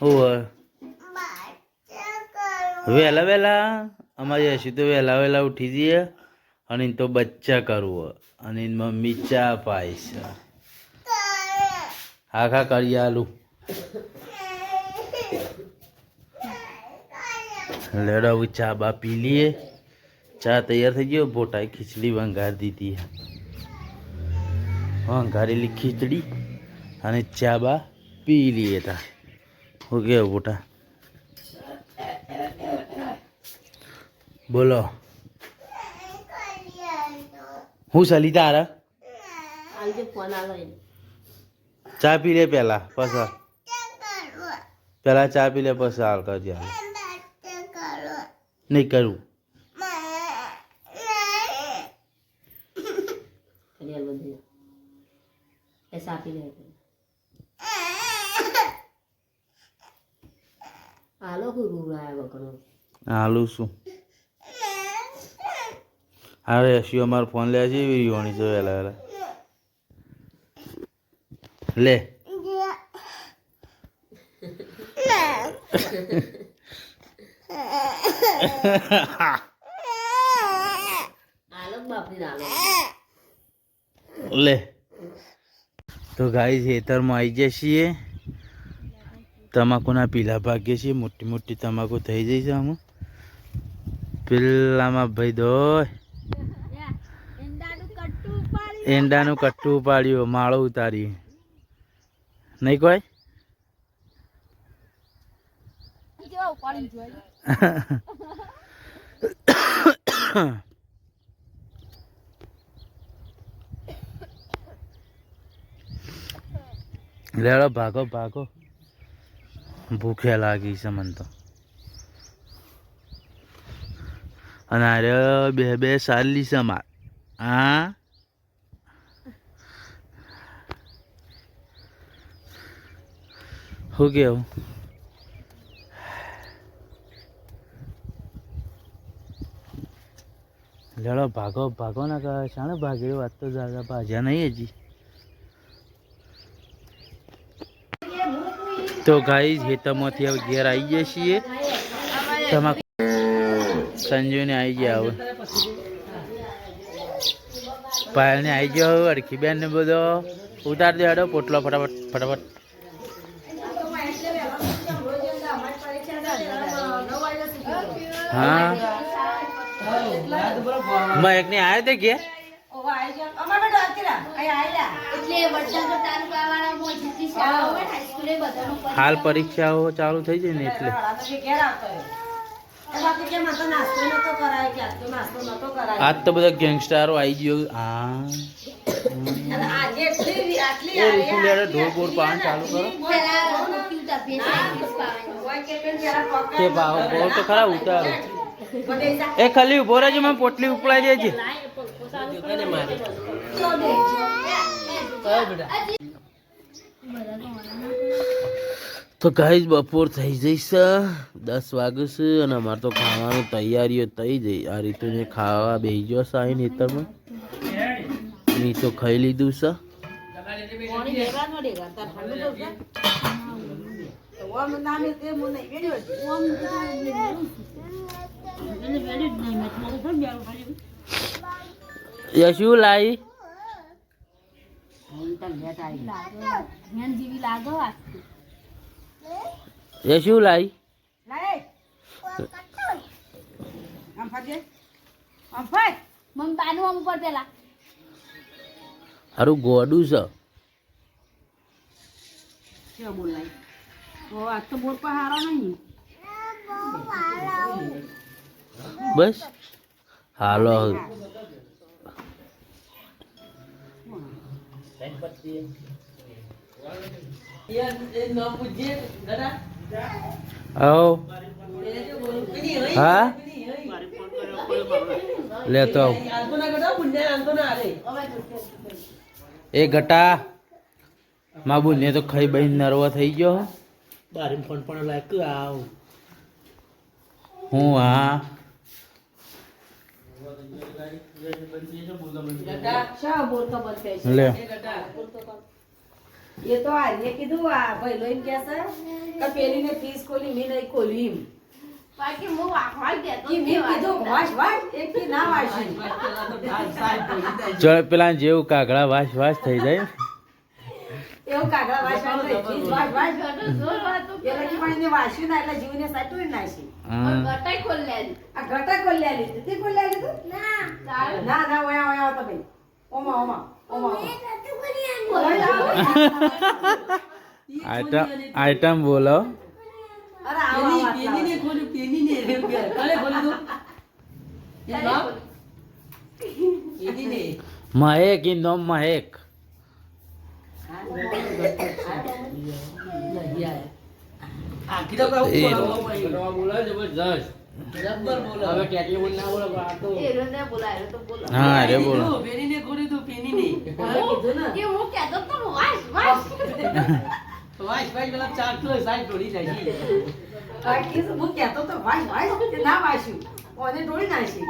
હોવે વહેલા વહેલા અમારી હશે તો વહેલા વહેલા ઉઠી જઈએ. અને તો બચ્ચા કરવું અને મમ્મી ચા પાઈશ આખા કરી આલું. લેડો ચા બા પી લઈએ ચા તૈયાર થઈ ગયો બોટાએ ખીચડી વંગારી દીધી વંગારેલી ખીચડી અને ચા બા પી લઈએ તા. હું કેવું બોટા. બોલો. હું સલી તારા. ચા પી લે પેલા પસાર પેલા ચા પી લે પછી હાલ કરજે નહીં કરું. ઘડિયાળ બંધ થઈ જાય. એ સાપી લે એટલે. હાલો હું રૂરાયા વગરનો. હાલું શું હવે શિવ અમારો ફોન લે છે એવી રીવાની છે વહેલા વહેલા લે લે તો ગાઈ ખેતરમાં આવી જઈએ છીએ તમાકુના પીલા ભાગ્ય છે મોટી મોટી તમાકુ થઈ જાય છે આમાં. પેલામાં ભાઈ દોય. એંડાનું કટ્ટું ઉપાડ્યું. માળો ઉતારી નહીં કોઈ? લેડો ભાગો ભાગો. ભૂખે લાગી છે મને તો. અને અરે બે બે સાલી છે માર. હા? શું કેવું? લડો, ભાગો ભાગો ના કહે શાણે ભાગે વાત તો દાદા ભાજ્યા નહીં હજી. તો ગાઈ હેતરમાંથી હવે ઘેર આવી ગયા છીએ. તમાકુ સંજુને આવી ગયા હવે. પાયલને આવી ગયો હવે અડખી બેન ને બધો. ઉતાર દે હડો પોટલો ફટાફટ ફટાફટ. હા. મેં એક ને આવ્યો તે કે હાલ પરીક્ષાઓ ચાલુ થઈ જાય ને એટલે. આજ તો બધા ગેંગસ્ટારો આવી ગયો. હા. ઢોર બોર પાન ચાલુ કરો. તે ભાવ બહુ તો ખરા ઉતારો. એ ખાલી ઊભો રહેજો મેં પોટલી ઉપલાઈ દેજે. તો ગાઈસ, બપોર થઈ જઈશ. દસ વાગે છે અને અમારે તો ખાવાની તૈયારીઓ થઈ જઈ. આ રીતુને ખાવા બેસી ગયો છે અહીં નેતરમાં. તો ખાઈ લીધું છે. યશુ લાઈ. હું શું લાઈ હારું ગોડું છે. બસ. હાલો. હા? લેતો આવ એ ગટા. મા ને તો ખાઈ બહીને નરવો થઈ ગયો. બારી ફોન પણ લાયક આવ. હું હા શા બોલ તો બંધ થાય છે? લે તો. એ તો આજે કીધું આ ભાઈ લઈને કહે છે કે પેલીને ફીસ ખોલી મેં નહીં ખોલી એમ. બાકી હું વાંકવા ગયો મેં કીધું વાશ વાશ એક કી ના વાશી ચલ પેલા જેવું કાગડા વાસ વાસ થઈ જાય એવું કાગડા. ફીસ વાશ વાશ જોર વાતું એ લગી પણ એને વાસ્યું ના એટલે જીવને સાચવી નાખી હમ. ગટાઈ ખોલ લે આ ઘટા ખોલ્યા લીધું તે ખોલ લીધું ચાલ. ના ના ઓયા ઓયા આવતા ભાઈ. ઓમા ઓમા ઓમાં આઈટમ આઈટમ બોલો. અરે આવો. મહેક ઇન મહેક ને તો? ને. હું કહેતો તો વાસ વાસ આ કીધું હું કહેતો તો વાશ વાશ તે ના વાશ્યું ઓને ઢોળી નાખી